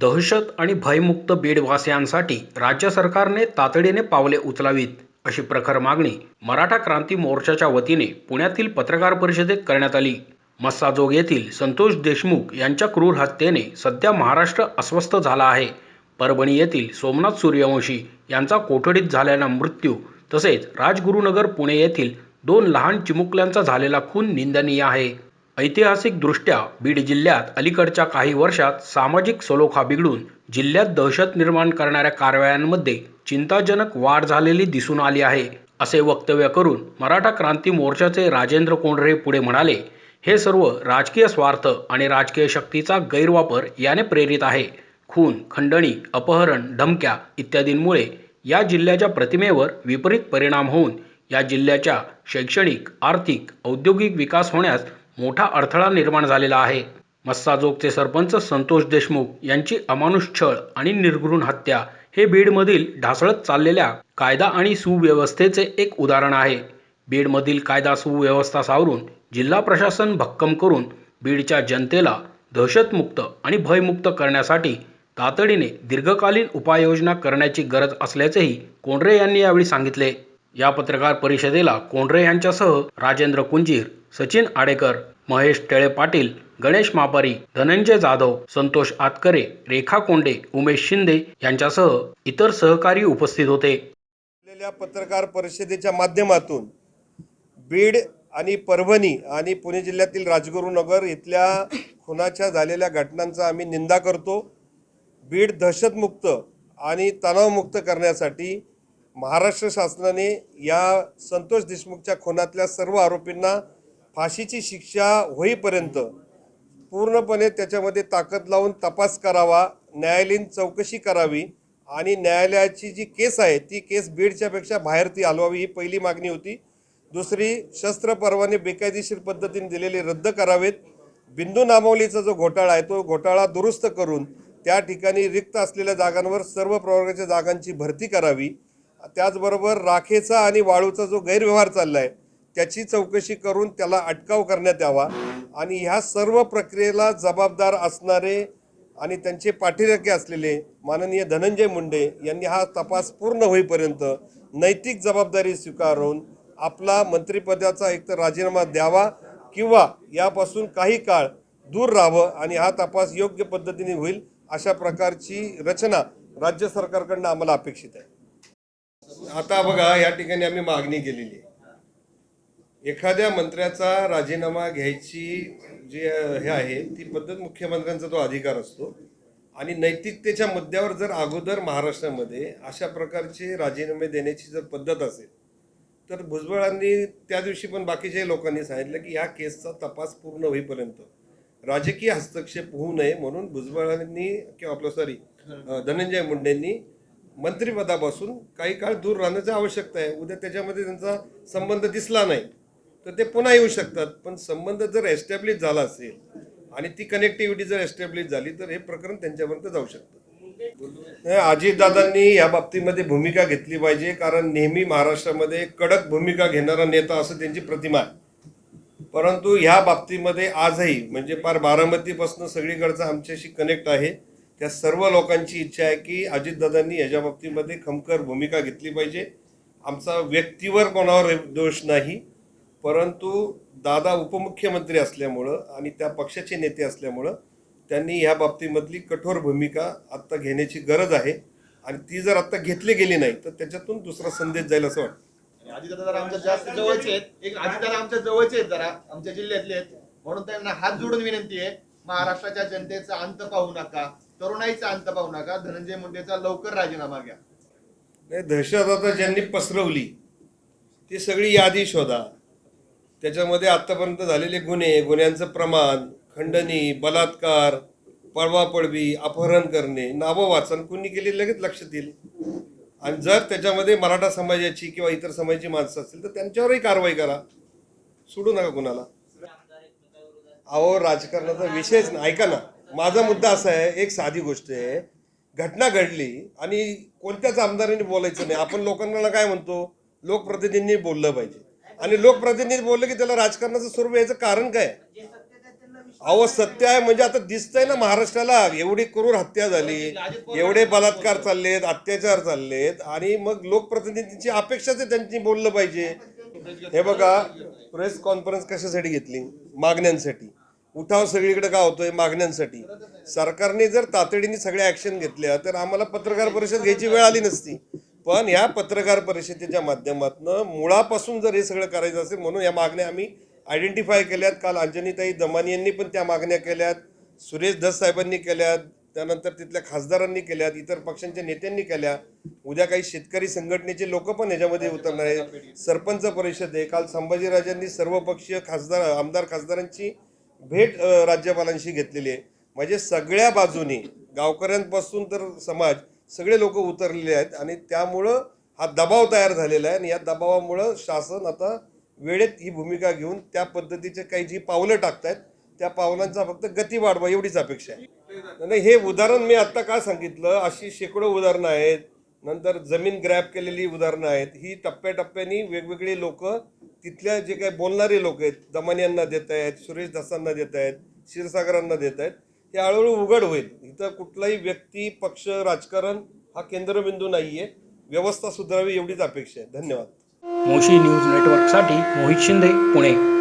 दहशत आणि भयमुक्त बीडवासियांसाठी राज्य सरकारने तातडीने पावले उचलावीत अशी प्रखर मागणी मराठा क्रांती मोर्चाच्या वतीने पुण्यातील पत्रकार परिषदेत करण्यात आली. मस्साजोग येथील संतोष देशमुख यांच्या क्रूर हत्येने सध्या महाराष्ट्र अस्वस्थ झाला आहे. परभणी येथील सोमनाथ सूर्यवंशी यांचा कोठडीत झालेला मृत्यू तसेच राजगुरुनगर पुणे येथील दोन लहान चिमुकल्यांचा झालेला खून निंदनीय आहे. ऐतिहासिकदृष्ट्या बीड जिल्ह्यात अलीकडच्या काही वर्षात सामाजिक सलोखा बिघडून जिल्ह्यात दहशत निर्माण करणाऱ्या कारवायांमध्ये चिंताजनक वाढ झालेली दिसून आली आहे असे वक्तव्य करून मराठा क्रांती मोर्चाचे राजेंद्र कोंढरे पुढे म्हणाले हे सर्व राजकीय स्वार्थ आणि राजकीय शक्तीचा गैरवापर याने प्रेरित आहे. खून खंडणी अपहरण धमक्या इत्यादींमुळे या जिल्ह्याच्या प्रतिमेवर विपरीत परिणाम होऊन या जिल्ह्याच्या शैक्षणिक आर्थिक औद्योगिक विकास होण्यास मोठा अडथळा निर्माण झालेला आहे. मस्साजोगचे सरपंच संतोष देशमुख यांची अमानुष छळ आणि निर्घृण हत्या हे बीडमधील ढासळत चाललेल्या कायदा आणि सुव्यवस्थेचे एक उदाहरण आहे. बीडमधील कायदा सुव्यवस्था सावरून जिल्हा प्रशासन भक्कम करून बीडच्या जनतेला दहशतमुक्त आणि भयमुक्त करण्यासाठी तातडीने दीर्घकालीन उपाययोजना करण्याची गरज असल्याचेही कोंडरे यांनी यावेळी सांगितले. या पत्रकार परिषदेला कोंडरे यांच्यासह राजेंद्र कुंजीर सचिन आडेकर महेश टेळे पाटील गणेश मापारी धनंजय जाधव संतोष आतकरे रेखा कोंडे उमेश शिंदे यांच्यासह इतर सहकारी उपस्थित होते. पत्रकार परिषदेच्या माध्यमातून बीड आणि परभणी आणि पुणे जिल्ह्यातील राजगुरुनगर इथल्या खुनाच्या झालेल्या घटनांचा आम्ही निंदा करतो. बीड दहशतमुक्त आणि तणावमुक्त करण्यासाठी महाराष्ट्र शासनाने या संतोष देशमुखच्या खुनातल्या सर्व आरोपींना फाशीची शिक्षा होईपर्यंत पूर्णपणे त्याच्यामध्ये ताकद लावून तपास करावा न्यायालयीन चौकशी करावी आणि न्यायालयाची जी केस आहे ती केस बीडच्यापेक्षा बाहेर ती हलवावी ही पहिली मागणी होती. दुसरी शस्त्र परवाने बेकायदेशीर पद्धतीने दिलेले रद्द करावेत. बिंदू नामवलीचा जो घोटाळा आहे तो घोटाळा दुरुस्त करून त्या ठिकाणी रिक्त असलेल्या जागांवर सर्व प्रवर्गाच्या जागांची भरती करावी. त्याचबरोबर राखेचा आणि वाळूचा जो गैरव्यवहार चालला आहे त्याची चौकशी करून त्याला अटकाव करण्यात यावा. आणि ह्या सर्व प्रक्रियेला जबाबदार असणारे आणि त्यांचे पाठीराखे असलेले माननीय धनंजय मुंडे यांनी हा तपास पूर्ण होईपर्यंत नैतिक जबाबदारी स्वीकारून आपला मंत्रिपदाचा एकतर राजीनामा द्यावा किंवा यापासून काही काळ दूर राहावं आणि हा तपास योग्य पद्धतीने होईल अशा प्रकारची रचना राज्य सरकारकडनं आम्हाला अपेक्षित आहे. आता बघा या ठिकाणी आम्ही मागणी केलेली आहे. एखाद्या मंत्र्याचा राजीनामा घ्यायची जी हे आहे ती पद्धत मुख्यमंत्र्यांचा तो अधिकार असतो. आणि नैतिकतेच्या मुद्द्यावर जर अगोदर महाराष्ट्रामध्ये अशा प्रकारचे राजीनामे देण्याची जर पद्धत असेल तर भुजबळांनी त्या दिवशी पण बाकीच्या लोकांनी सांगितलं की ह्या केसचा तपास पूर्ण होईपर्यंत राजकीय हस्तक्षेप होऊ नये म्हणून भुजबळांनी किंवा आपलं सॉरी धनंजय मुंडेंनी मंत्रिपदापासून काही काळ दूर राहण्याची आवश्यकता आहे. उद्या त्याच्यामध्ये त्यांचा संबंध दिसला नाही. तर ते पुन्हा येऊ शकतात. पण संबंध जर एस्टॅब्लिश झाला असेल आणि ती कनेक्टिव्हिटी जर एस्टॅब्लिश झाली तर हे प्रकरण त्यांच्यापर्यंत जाऊ शकतं. अजितदादांनी या बाबतीमध्ये भूमिका घेतली पाहिजे कारण नेहमी महाराष्ट्रामध्ये कडक भूमिका घेणारा नेता असं त्यांची प्रतिमा आहे. परंतु ह्या बाबतीमध्ये आजही म्हणजे फार बारामतीपासून सगळीकडचं आमच्याशी कनेक्ट आहे. त्या सर्व लोकांची इच्छा आहे की अजितदादांनी याच्या बाबतीमध्ये खमकर भूमिका घेतली पाहिजे. आमचा व्यक्तीवर कोणावर दोष नाही. परंतु दादा उपमुख्यमंत्री असल्यामुळं आणि त्या पक्षाचे नेते असल्यामुळं त्यांनी ह्या बाबतीमधली कठोर भूमिका आत्ता घेण्याची गरज आहे. आणि ती जर आत्ता घेतली गेली नाही तर त्याच्यातून दुसरा संदेश जाईल असं वाटतं. अजितदादा जरा आमच्या जास्त जवळचे आहेत. एक आमच्या जवळचे आहेत जरा आमच्या जिल्ह्यातले आहेत. म्हणून त्यांना हात जोडून विनंती आहे महाराष्ट्राच्या जनतेचा अंत पाहू नका तरुणाईचा अंत पाहू नका धनंजय मुंडेचा लवकर राजीनामा घ्या. नाही दहशत आता ज्यांनी पसरवली ती सगळी यादी शोधा. त्याच्यामध्ये आत्तापर्यंत झालेले गुन्हे गुन्ह्यांचं प्रमाण खंडणी बलात्कार पळवापळवी अपहरण करणे नावं वाचन कुणी केली लगेच लक्षात येईल आणि जर त्याच्यामध्ये मराठा समाजाची किंवा इतर समाजाची माणसं असतील तर त्यांच्यावरही कारवाई करा. सोडू नका कुणाला. अहो राजकारणाचा विषयच नाही. ऐका ना. माझा मुद्दा असा आहे एक साधी गोष्ट आहे. घटना घडली आणि कोणत्याच आमदारांनी बोलायचं नाही. आपण लोकांना काय म्हणतो? लोकप्रतिनिधींनी बोललं पाहिजे. आणि लोकप्रतिनिधी बोललं की त्याला राजकारणाचं स्वरूप याचं कारण काय? अहो सत्य आहे म्हणजे आता दिसतंय ना महाराष्ट्राला. एवढी क्रूर हत्या झाली एवढे बलात्कार चाललेत अत्याचार चाललेत आणि मग लोकप्रतिनिधींची अपेक्षाच आहे त्यांनी बोललं पाहिजे. हे बघा प्रेस कॉन्फरन्स कशासाठी घेतली? मागण्यांसाठी. उठाव सगळीकडे का होतोय? मागण्यांसाठी. सरकारने जर तातडीने सगळ्या ऍक्शन घेतल्या तर आम्हाला पत्रकार परिषद घ्यायची वेळ आली नसती. पण या पत्रकार परिषदेच्या माध्यमातून मुळापासून जर हे सगळं करायचं असेल म्हणून या मागण्या आम्ही आयडेंटिफाय केल्यात. काल अंजनीताई दमानी यांनी पण त्या मागण्या केल्यात सुरेश धस साहेबांनी केल्यात त्यानंतर तिथल्या खासदारांनी केल्यात इतर पक्षांच्या नेत्यांनी केल्या. उद्या काही शेतकरी संघटनेचे लोक पण याच्यामध्ये उतरणार आहे सरपंच परिषद आहे. काल संभाजीराजांनी सर्वपक्षीय खासदार आमदार खासदारांची भेट राज्यपालांशी घेतलेली आहे. म्हणजे सगळ्या बाजूनी गावकऱ्यांपासून तर समाज सगळे लोक उतरलेले आहेत आणि त्यामुळं हा दबाव तयार झालेला आहे आणि या दबावामुळं शासन आता वेळेत ही भूमिका घेऊन त्या पद्धतीचे काही जी पावलं टाकत आहेत त्या पावलांचा फक्त गती वाढवा एवढीच अपेक्षा आहे. नाही हे उदाहरण मी आत्ता का सांगितलं अशी शेकडो उदाहरणं आहेत नंतर जमीन ग्रॅप केलेली उदाहरणं आहेत ही टप्प्याटप्प्याने वेगवेगळे लोक तिथल्या जे काही बोलणारे लोक आहेत दमानी यांना देत आहेत सुरेश दासांना देत आहेत क्षीरसागरांना देत आहेत हे हळूहळू उघड होईल. इथं कुठलाही व्यक्ती पक्ष राजकारण हा केंद्रबिंदू नाहीये. व्यवस्था सुधारावी एवढीच अपेक्षा आहे. धन्यवाद. मोशी न्यूज नेटवर्कसाठी मोहित शिंदे पुणे.